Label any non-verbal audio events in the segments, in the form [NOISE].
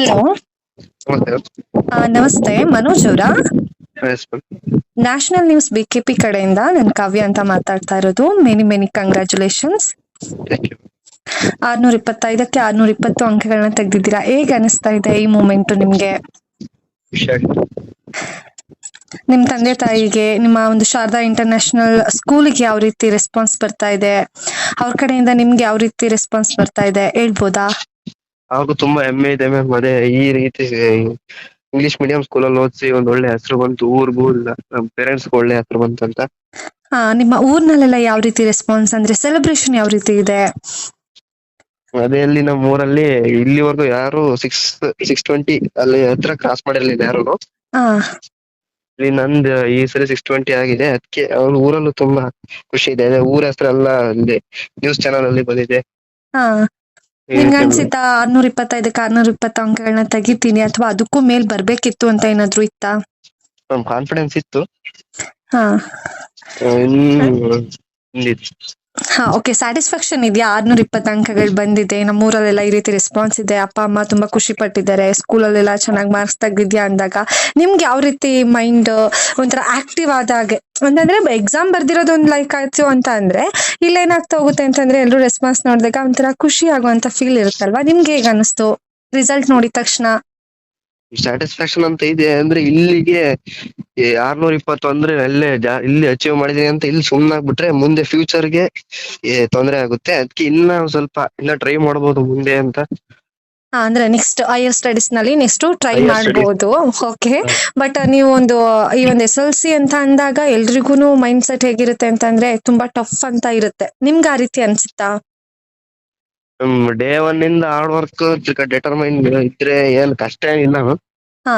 Hello. ನಮಸ್ತೆ. ನಮಸ್ತೆ ಮನೋಜ್ ಅವರಾ? ನ್ಯಾಷನಲ್ ನ್ಯೂಸ್ ಬಿಕೆಪಿ ಕಡೆಯಿಂದ ನಾನು ಕಾವ್ಯ ಅಂತ ಮಾತಾಡ್ತಾ ಇರೋದು. ಮೆನಿ ಮೆನಿ ಕಂಗ್ರ್ಯಾಚುಲೇಷನ್ಸ್ ಆರ್ನೂರ ಇಪ್ಪತ್ತೈದಕ್ಕೆ ಆರ್ನೂರ ಇಪ್ಪತ್ತು ಅಂಕಗಳನ್ನ ತೆಗೆದಿದ್ದೀರಾ? ಹೇಗೆ ಅನಿಸ್ತಾ ಇದೆ ಈ ಮೂಮೆಂಟ್ ನಿಮ್ಗೆ? ನಿಮ್ ತಂದೆ ತಾಯಿಗೆ ನಿಮ್ಮ ಒಂದು ಶಾರದಾ ಇಂಟರ್ನ್ಯಾಷನಲ್ ಸ್ಕೂಲಿಗೆ ಯಾವ ರೀತಿ ರೆಸ್ಪಾನ್ಸ್ ಬರ್ತಾ ಇದೆ? ಅವ್ರ ಕಡೆಯಿಂದ ನಿಮ್ಗೆ ಯಾವ ರೀತಿ ರೆಸ್ಪಾನ್ಸ್ ಬರ್ತಾ ಇದೆ? ಹೇಳ್ಬೋದಾ? ಹಾಗೂ ತುಂಬಾ ಹೆಮ್ಮೆ ಇದೆ ಮ್ಯಾಮ್ ಅದೇ ಈ ರೀತಿ ಇಂಗ್ಲಿಷ್ ಮೀಡಿಯಂ ಸ್ಕೂಲಲ್ಲಿ ಓದಿಸಿ ಒಂದ್ ಒಳ್ಳೆ ಹೆಸರು ಬಂತು. ಊರ್ಗೂ ಇಲ್ಲ. ನಮ್ ಪೇರೆಂಟ್ಸ್ ಒಳ್ಳೆ ಹೆಸರು ಬಂತು ಅಂತ. ಆ, ನಿಮ್ಮ ಊರ್ನಲ್ಲೆಲ್ಲ ಯಾವ ರೀತಿ ರೆಸ್ಪಾನ್ಸ್ ಅಂದ್ರೆ ಸೆಲೆಬ್ರೇಷನ್ ಯಾವ ರೀತಿ ಇದೆ? ಅದೇ ಅಲ್ಲಿ ನಮ್ಮ ಊರಲ್ಲಿ ಇಲ್ಲಿವರೆಗೂ ಯಾರು ಸಿಕ್ಸ್ ಸಿಕ್ಸ್ ಟ್ವೆಂಟಿ ಅಲ್ಲಿ ಹತ್ರ ಕ್ರಾಸ್ ಮಾಡಿರ್ಲಿಲ್ಲ ಯಾರು ಆ ಇಲ್ಲಿ ನಂದು ಈ ಸರಿ ಸಿಕ್ಸ್ ಟ್ವೆಂಟಿ ಆಗಿದೆ. ಅದಕ್ಕೆ ಅವ್ರ ಊರಲ್ಲೂ ತುಂಬಾ ಖುಷಿ ಇದೆ. ಅದೇ ಊರ ಹೆಸರೆಲ್ಲ ಅಲ್ಲಿ ನ್ಯೂಸ್ ಚಾನಲ್ ಅಲ್ಲಿ ಬಂದಿದೆ. ಈ ಅನ್ಸಿತ್ತ ಆರ್ನೂರ್ ಇಪ್ಪತ್ತೈದಕ್ಕೆ ಆರ್ನೂರ್ ಇಪ್ಪತ್ತ ಅಂಕಗಳನ್ನ ತೆಗಿತೀನಿ ಅಥವಾ ಅದಕ್ಕೂ ಮೇಲ್ ಬರ್ಬೇಕಿತ್ತು ಅಂತ ಏನಾದ್ರು ಇತ್ತಾ? ಕಾನ್ಫಿಡೆನ್ಸ್ ಇತ್ತು. ಹಾ. ಹಾ ಓಕೆ ಸ್ಯಾಟಿಸ್ಫ್ಯಾಕ್ಷನ್ ಇದೆಯಾ? ಆರ್ನೂರ ಇಪ್ಪತ್ತು ಅಂಕಗಳು ಬಂದಿದೆ. ನಮ್ಮ ಊರಲ್ಲೆಲ್ಲ ಈ ರೀತಿ ರೆಸ್ಪಾನ್ಸ್ ಇದೆ. ಅಪ್ಪ, ಅಮ್ಮ ತುಂಬಾ ಖುಷಿ ಪಟ್ಟಿದ್ದಾರೆ. ಸ್ಕೂಲಲ್ಲೆಲ್ಲ ಚೆನ್ನಾಗಿ ಮಾರ್ಕ್ಸ್ ತೆಗ್ದಿದ್ಯಾ ಅಂದಾಗ? ನಿಮ್ಗೆ ಯಾವ ರೀತಿ ಮೈಂಡ್ ಒಂಥರ ಆಕ್ಟಿವ್ ಆದಾಗೆ ಅಂತಂದ್ರೆ ಎಕ್ಸಾಮ್ ಬರ್ದಿರೋದು ಒಂದು ಲೈಕ್ ಆಯ್ತು ಅಂತ ಅಂದ್ರೆ ಇಲ್ಲ ಏನಾಗ್ತಾ ಹೋಗುತ್ತೆ ಅಂತಂದ್ರೆ ಎಲ್ಲರೂ ರೆಸ್ಪಾನ್ಸ್ ನೋಡಿದಾಗ ಒಂಥರ ಖುಷಿ ಆಗುವಂತ ಫೀಲ್ ಇರುತ್ತಲ್ವಾ? ನಿಮ್ಗೆ ಹೇಗೆ ಅನಿಸ್ತು ರಿಸಲ್ಟ್ ನೋಡಿದ ತಕ್ಷಣ? ಸ್ಯಾಟಿಸ್ಫ್ಯಾಕ್ಷನ್ ಅಂತ ಇದೆ ಅಂದ್ರೆ ಇಲ್ಲಿಗೆ ಆರ್ನೂರ ಇಪ್ಪತ್ತು ಅಂದ್ರೆ ಅಲ್ಲೇ ಇಲ್ಲಿ ಅಚೀವ್ ಮಾಡಿದೀನಿ ಅಂತ ಇಲ್ಲಿ ಸುಮ್ನಾಗ್ಬಿಟ್ರೆ ಮುಂದೆ ಫ್ಯೂಚರ್ಗೆ ತೊಂದರೆ ಆಗುತ್ತೆ. ಅದಕ್ಕೆ ಇನ್ನ ಸ್ವಲ್ಪ ಇನ್ನ ಟ್ರೈ ಮಾಡಬಹುದು ಮುಂದೆ ಅಂತ. ಅಂದ್ರೆ ನೆಕ್ಸ್ಟ್ ಹೈಯರ್ ಸ್ಟಡೀಸ್ನಲ್ಲಿ ನೆಕ್ಸ್ಟ್ ಟ್ರೈ ಮಾಡಬಹುದು ಓಕೆ ಬಟ್ ನೀವು ಒಂದು ಈ ಒಂದು ಎಸ್ ಎಲ್ ಸಿ ಅಂತ ಅಂದಾಗ ಎಲ್ರಿಗೂ ಮೈಂಡ್ ಸೆಟ್ ಹೇಗಿರುತ್ತೆ ಅಂತಂದ್ರೆ ತುಂಬಾ ಟಫ್ ಅಂತ ಇರುತ್ತೆ. ನಿಮ್ಗೆ ಆ ರೀತಿ ಅನ್ಸುತ್ತಾ? ಡೇ ಒನ್ ಇಂದ ಹಾರ್ಡ್ ವರ್ಕ್ ಡಿಟರ್ಮೈನ್ ಇದ್ರೆ ಏನ್ ಕಷ್ಟ ಏನಿಲ್ಲ. ಹಾ.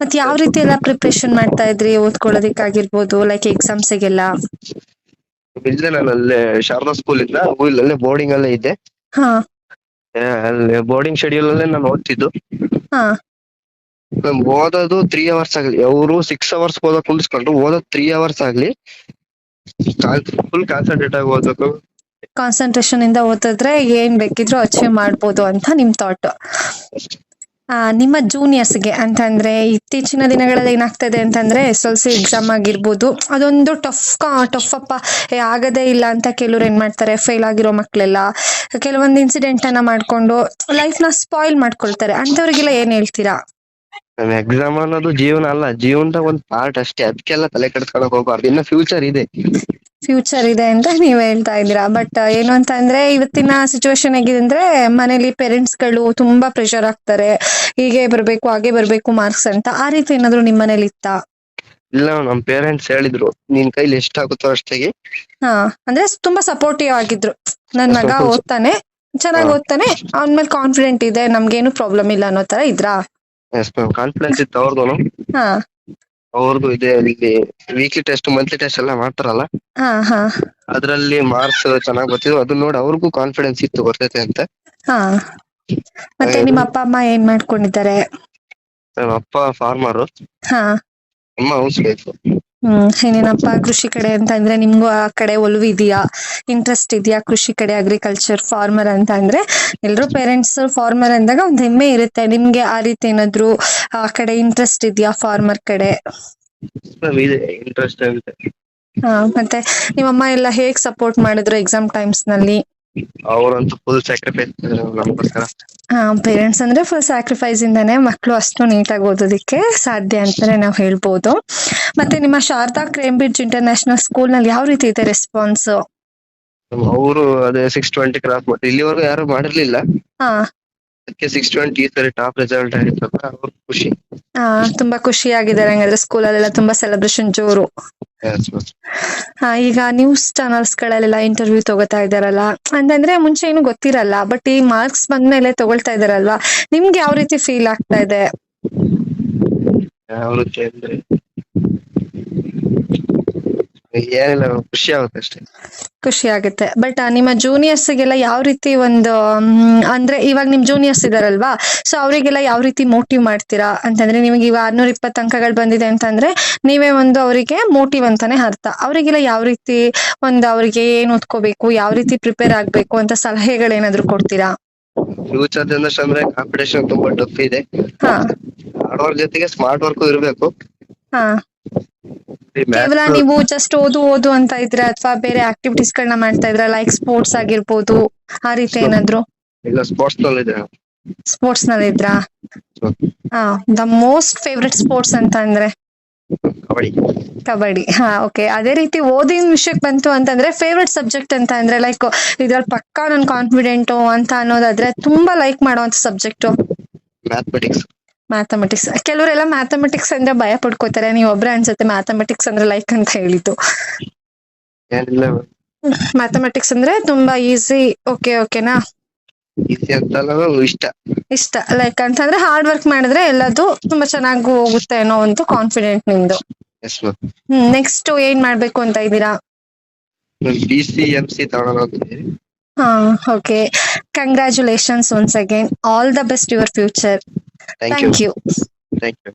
ಮತ್ ಯಾವ ರೀತಿ ಎಲ್ಲ ಪ್ರಿಪರೇಷನ್ ಮಾಡ್ತಾ ಇದ್ರಿ ಓದ್ಕೊಳ್ಳೋದಕ್ಕಾಗಿರ್ಬೋದು ಲೈಕ್ ಎಕ್ಸಾಮ್ಸಿಗೆಲ್ಲ ಇಲ್ಲೇ ನಾನು ಅಲ್ಲೇ ಶಾರದಾ ಸ್ಕೂಲ್ ಇಂದ ಸ್ಕೂಲ್ ಅಲ್ಲೇ ಬೋರ್ಡಿಂಗ್ ಅಲ್ಲೇ ಇದ್ದೆ. ಹಾ. ಅಲ್ಲಿ ಬೋರ್ಡಿಂಗ್ ಶೆಡ್ಯೂಲ್ ಅಲ್ಲೇ ನಾನು ಓದ್ತಿದ್ದು. ಹಾ. ಓದೋದು ತ್ರೀ ಅವರ್ಸ್ ಆಗ್ಲಿ ಅವರು ಸಿಕ್ಸ್ ಅವರ್ಸ್ ಓದೋಕ್ ಕುಂಡಿಸ್ಕೊಂಡ್ರು ಓದೋದು ತ್ರೀ ಅವರ್ಸ್ ಆಗ್ಲಿ ಫುಲ್ ಕಾನ್ಸಂಟ್ರೇಟ್ ಆಗಿ ಓದ್ಬೇಕು. ಕಾನ್ಸಂಟ್ರೇಷನ್ ಇಂದ ಓದಿದ್ರೆ ಏನ್ ಬೇಕಿದ್ರು ಅಚೀವ್ ಮಾಡ್ಬೋದು ಅಂತ ನಿಮ್ ಥಾಟ್ ನಿಮ್ಮ ಜೂನಿಯರ್ಸ್ಗೆ ಅಂತಂದ್ರೆ ಇತ್ತೀಚಿನ ದಿನಗಳಲ್ಲಿ ಏನಾಗ್ತದೆ ಅಂತಂದ್ರೆ ಎಸ್ ಎಲ್ ಸಿ ಎಕ್ಸಾಮ್ ಆಗಿರ್ಬೋದು. ಅದೊಂದು ಟಫ್ ಟಫ್ ಅಪ್ಪ. ಆಗದೇ ಇಲ್ಲ ಅಂತ ಕೆಲವ್ರು ಏನ್ ಮಾಡ್ತಾರೆ? ಫೇಲ್ ಆಗಿರೋ ಮಕ್ಳೆಲ್ಲ. ಕೆಲವೊಂದು ಇನ್ಸಿಡೆಂಟ್ ಅನ್ನ ಮಾಡ್ಕೊಂಡು ಲೈಫ್ನ ಸ್ಪಾಯಿಲ್ ಮಾಡ್ಕೊಳ್ತಾರೆ. ಅಂತವ್ರಿಗೆಲ್ಲ ಏನ್ ಹೇಳ್ತೀರಾ? ಎಕ್ಸಾಮ್ ಅನ್ನೋದು ಜೀವನ ಅಲ್ಲ. ಜೀವನದ ಒಂದ್ ಪಾರ್ಟ್ ಅಷ್ಟೇ. ಅದಕ್ಕೆಲ್ಲ ತಲೆ ಕೆಡ್ಸ್ಕೊಳಕ್ ಹೋಗ್ಬಾರ್ದು. ಇನ್ನ ಫ್ಯೂಚರ್ ಇದೆ. ಫ್ಯೂಚರ್ ಇದೆ ಅಂತ ನೀವ್ ಹೇಳ್ತಾ ಇದ್ದೀರಾ? ಬಟ್ ಏನು ಅಂತ ಅಂದ್ರೆ ಇವತ್ತಿನ ಸಿಚುವೇಶನ್ ಹೇಗಿದೆ ಅಂದ್ರೆ ಮನೇಲಿ ಪೇರೆಂಟ್ಸ್ಗಳು ತುಂಬಾ ಪ್ರೆಷರ್ ಆಗ್ತಾರೆ ಹೀಗೆ ಬರ್ಬೇಕು ಹಾಗೆ ಬರ್ಬೇಕು ಮಾರ್ಕ್ಸ್ ಅಂತ. ಆ ರೀತಿ ಏನಾದ್ರು ನಿಮ್ ಮನೇಲಿ ಇತ್ತಾ? ಇಲ್ಲ ನಮ್ ಪೇರೆಂಟ್ಸ್ ಹೇಳಿದ್ರು. ನಿನ್ ಕೈಲಿ ಎಷ್ಟಾಗುತ್ತೋ ಅಷ್ಟಾಗಿ. ಹಾ ಅಂದ್ರೆ ತುಂಬಾ ಸಪೋರ್ಟಿವ್ ಆಗಿದ್ರು. ನನ್ ಮಗ [LAUGHS] ಓದ್ತಾನೆ ಚೆನ್ನಾಗಿ. ಓದ್ತಾನೆ. ಅವನ್ ಮೇಲೆ ಕಾನ್ಫಿಡೆಂಟ್ ಇದೆ ನಮ್ಗೇನು ಪ್ರಾಬ್ಲಮ್ ಇಲ್ಲ ಅನ್ನೋ ತರ ಇದ್ರಾ? ಕಾನ್ಫಿಡೆನ್ಸ್ ಇತ್ತು ಅವ್ರದ್ದು ಹಾ. ಅವ್ರದ್ದು ಇದೆ ಅಲ್ಲಿ ವೀಕ್ಲಿ ಟೆಸ್ಟ್ ಮಂತ್ಲಿ ಟೆಸ್ಟ್ ಎಲ್ಲ ಮಾಡ್ತಾರಲ್ಲ? ಹಾ ಹಾ. ಅದ್ರಲ್ಲಿ ಮಾರ್ಕ್ಸ್ ಚೆನ್ನಾಗ್ ಬರ್ತಿದ್ವು. ಅದನ್ನ ನೋಡಿ ಅವ್ರಿಗೂ ಕಾನ್ಫಿಡೆನ್ಸ್ ಇತ್ತು ಬರ್ತೈತೆ ಅಂತ. ಹಾ. ಮತ್ತೆ ನಿಮ್ಮ ಅಪ್ಪ ಅಮ್ಮ ಏನ್ ಮಾಡ್ಕೊಂಡಿದ್ದಾರೆ? ನಮ್ಮ ಅಪ್ಪ ಫಾರ್ಮರ್ ಹಾ. ಅಮ್ಮ ಹೌಸ್ ವೈಫ್ ಹ್ಮ್ ಏನೇನಪ್ಪ ಕೃಷಿ ಕಡೆ ಅಂತ ಅಂದ್ರೆ ನಿಮ್ಗೂ ಆ ಕಡೆ ಒಲವು ಇದೆಯಾ? ಇಂಟ್ರೆಸ್ಟ್ ಇದೆಯಾ ಕೃಷಿ ಕಡೆ ಅಗ್ರಿಕಲ್ಚರ್ ಫಾರ್ಮರ್ ಅಂತ ಅಂದ್ರೆ? ಎಲ್ರು ಪೇರೆಂಟ್ಸ್ ಫಾರ್ಮರ್ ಅಂದಾಗ ಒಂದ್ ಹೆಮ್ಮೆ ಇರುತ್ತೆ. ನಿಮ್ಗೆ ಆ ರೀತಿ ಏನಾದ್ರು ಆ ಕಡೆ ಇಂಟ್ರೆಸ್ಟ್ ಇದೆಯಾ ಫಾರ್ಮರ್ ಕಡೆ? ಇಂಟ್ರೆಸ್ಟ್ ಹಾ ಮತ್ತೆ ನಿಮ್ಮಮ್ಮ ಎಲ್ಲ ಹೇಗ್ ಸಪೋರ್ಟ್ ಮಾಡಿದ್ರು ಎಕ್ಸಾಮ್ ಟೈಮ್ಸ್ನಲ್ಲಿ? ಅವ್ರಂತೂ ಫುಲ್ ಸ್ಯಾಕ್ರಿಫೈಸ್ ನಮಗೋಸ್ಕರ. ಪೇರೆಂಟ್ಸ್ ಅಂದ್ರೆ ಫುಲ್ ಸ್ಯಾಕ್ರಿಫೈಸ್ ಇಂದಾನೆ ಮಕ್ಕಳು ಅಷ್ಟು ನೀಟಾಗಿ ಓದೋದಕ್ಕೆ ಸಾಧ್ಯ ಅಂತಾನೆ ನಾವು ಹೇಳ್ಬೋದು. ಮತ್ತೆ ನಿಮ್ಮ ಶಾರದಾ ಕ್ರೇಂಬ್ರಿಡ್ಜ್ ಇಂಟರ್ನ್ಯಾಷನಲ್ ಸ್ಕೂಲ್ನಲ್ಲಿ ಯಾವ ರೀತಿ ಇದೆ ರೆಸ್ಪಾನ್ಸ್ ಅವರು ಅದೇ ಸಿಕ್ಸ್ ಟ್ವೆಂಟಿ ಕ್ರಾಸ್ ಮಾಡಿ ಇಲ್ಲಿವರೆಗೂ ಯಾರು ಮಾಡಿರ್ಲಿಲ್ಲ. ಹಾ. ಅದಕ್ಕೆ ಸಿಕ್ಸ್ ಟ್ವೆಂಟಿ ಈ ಸರಿ ಟಾಪ್ ರಿಸಲ್ಟ್ ಆಗಿತ್ತಲ್ಲ ಅವ್ರ ಖುಷಿ. ಹಾ ತುಂಬಾ ಖುಷಿಯಾಗಿದ್ದಾರೆ ಹಂಗಾದ್ರೆ ಸ್ಕೂಲಲ್ಲೆಲ್ಲ ತುಂಬಾ ಸೆಲೆಬ್ರೇಷನ್ ಜೋರು. ಈಗ ನ್ಯೂಸ್ ಚಾನಲ್ಸ್ ಗಳಲ್ಲೆಲ್ಲ ಇಂಟರ್ವ್ಯೂ ತಗೋತಾ ಇದಾರಲ್ಲ ಅಂತಂದ್ರೆ ಮುಂಚೆ ಏನು ಗೊತ್ತಿರಲ್ಲ ಬಟ್ ಈ ಮಾರ್ಕ್ಸ್ ಬಂದ್ಮೇಲೆ ತಗೊಳ್ತಾ ಇದಾರಲ್ವಾ ನಿಮ್ಗೆ ಯಾವ ರೀತಿ ಫೀಲ್ ಆಗ್ತಾ ಇದೆ? ಯಾವ ರೀತಿ ಅಂದ್ರೆ ಏನಿಲ್ಲ ಖುಷಿ ಆಗುತ್ತೆ ಅಷ್ಟೇ. ಖುಷಿ ಆಗುತ್ತೆ. ಬಟ್ ನಿಮ್ಮ ಜೂನಿಯರ್ಸ್ ಗೆಲ್ಲ ಯಾವ ರೀತಿ ಒಂದು ಅಂದ್ರೆ ಇವಾಗ ನಿಮ್ ಜೂನಿಯರ್ಸ್ ಇದಾರಲ್ವಾ? ಸೊ ಅವರಿಗೆಲ್ಲ ಯಾವ ರೀತಿ ಮೋಟಿವ್ ಮಾಡ್ತೀರಾ? ಅಂತಂದ್ರೆ ನಿಮಗೆ ಇವಾಗ ಆರ್ನೂರ ಇಪ್ಪತ್ತು ಅಂಕಗಳು ಬಂದಿದೆ ಅಂತಂದ್ರೆ ನೀವೇ ಒಂದು ಅವರಿಗೆ ಮೋಟಿವ್ ಅಂತಾನೆ ಅರ್ಥ. ಅವರಿಗೆಲ್ಲ ಯಾವ ರೀತಿ ಒಂದು ಅವರಿಗೆ ಏನ್ ಓದ್ಕೋಬೇಕು ಯಾವ ರೀತಿ ಪ್ರಿಪೇರ್ ಆಗ್ಬೇಕು ಅಂತ ಸಲಹೆಗಳೇನಾದ್ರೂ ಕೊಡ್ತೀರಾ? ಫ್ಯೂಚರ್ ಜನರೇಷನ್ ಅಂದ್ರೆ ಕಾಂಪಿಟೇಷನ್ ತುಂಬಾ ಟಫ್ ಇದೆ. ಹಾ. ಹಾರ್ಡ್ ವರ್ಕ್ ಜೊತೆಗೆ ಸ್ಮಾರ್ಟ್ ವರ್ಕ್ ಇರಬೇಕು. ಹಾ. ಕೇವಲ ನೀವು ಜಸ್ಟ್ ಓದು ಓದು ಅಂತ ಇದ್ರೆ ಅಥವಾ ಬೇರೆ ಆಕ್ಟಿವಿಟೀಸ್ ಗಳನ್ನ ಮಾಡ್ತಾ ಇದ್ರ ಲೈಕ್ ಸ್ಪೋರ್ಟ್ಸ್ ಆಗಿರ್ಬೋದು ಆ ರೀತಿ ಏನಾದ್ರು? ಇಲ್ಲ ಸ್ಪೋರ್ಟ್ಸ್ನಲ್ಲಿ ಸ್ಪೋರ್ಟ್ಸ್ನಲ್ಲಿ ಇದ್ರಾ? ಆ ದ ಮೋಸ್ಟ್ ಫೇವ್ರೆಟ್ ಸ್ಪೋರ್ಟ್ಸ್ ಅಂತ ಅಂದ್ರೆ? ಕಬಡ್ಡಿ. ಕಬಡ್ಡಿ. ಹಾ ಓಕೆ ಅದೇ ರೀತಿ ಓದಿನ ವಿಷಯಕ್ಕೆ ಬಂತು ಅಂತಂದ್ರೆ ಫೇವ್ರೆಟ್ ಸಬ್ಜೆಕ್ಟ್ ಅಂತ ಅಂದ್ರೆ ಲೈಕ್ ಇದ್ರಲ್ಲಿ ಪಕ್ಕಾ ನನ್ ಕಾನ್ಫಿಡೆಂಟ್ ಅಂತ ಅನ್ನೋದಾದ್ರೆ ತುಂಬಾ ಲೈಕ್ ಮಾಡುವಂತ ಸಬ್ಜೆಕ್ಟ್ ಮ್ಯಾಥಮೆಟಿಕ್ಸ್ ಮ್ಯಾಥಮೆಟಿಕ್ಸ್ ಕೆಲವರೆಲ್ಲ ಮ್ಯಾಥಮೆಟಿಕ್ಸ್ ಅಂದ್ರೆ ಭಯ ಪಡ್ಕೋತಾರೆ. ನೀವು ಒಬ್ರ ಅನ್ಸುತ್ತೆ ಮ್ಯಾಥಮೆಟಿಕ್ಸ್ ಅಂದ್ರೆ ಲೈಕ್ ಅಂತ ಹೇಳಿದ್ದು. ಮ್ಯಾಥಮೆಟಿಕ್ಸ್ ಅಂದ್ರೆ ತುಂಬಾ ಈಸಿ ಓಕೆ ಓಕೆನಾ ಇಷ್ಟ. ಇಷ್ಟ. ಲೈಕ್ ಅಂತಂದ್ರೆ ಹಾರ್ಡ್ ವರ್ಕ್ ಮಾಡಿದ್ರೆ ಎಲ್ಲದು ತುಂಬಾ ಚೆನ್ನಾಗಿ ಹೋಗುತ್ತೆ ಅನ್ನೋ ಒಂದು ಕಾನ್ಫಿಡೆಂಟ್ ನಿಮ್ದು. ಹ್ಮ್ ನೆಕ್ಸ್ಟ್ ಏನ್ ಮಾಡ್ಬೇಕು ಅಂತ ಇದ್ದೀರಾ? ಬಿ ಸಿ ಎಂ ಸಿ ತಗೊಳ್ಳೋಣ ಅಂತ ಹಾ okay congratulations once again all the best your future Thank, Thank you. you. Thank you.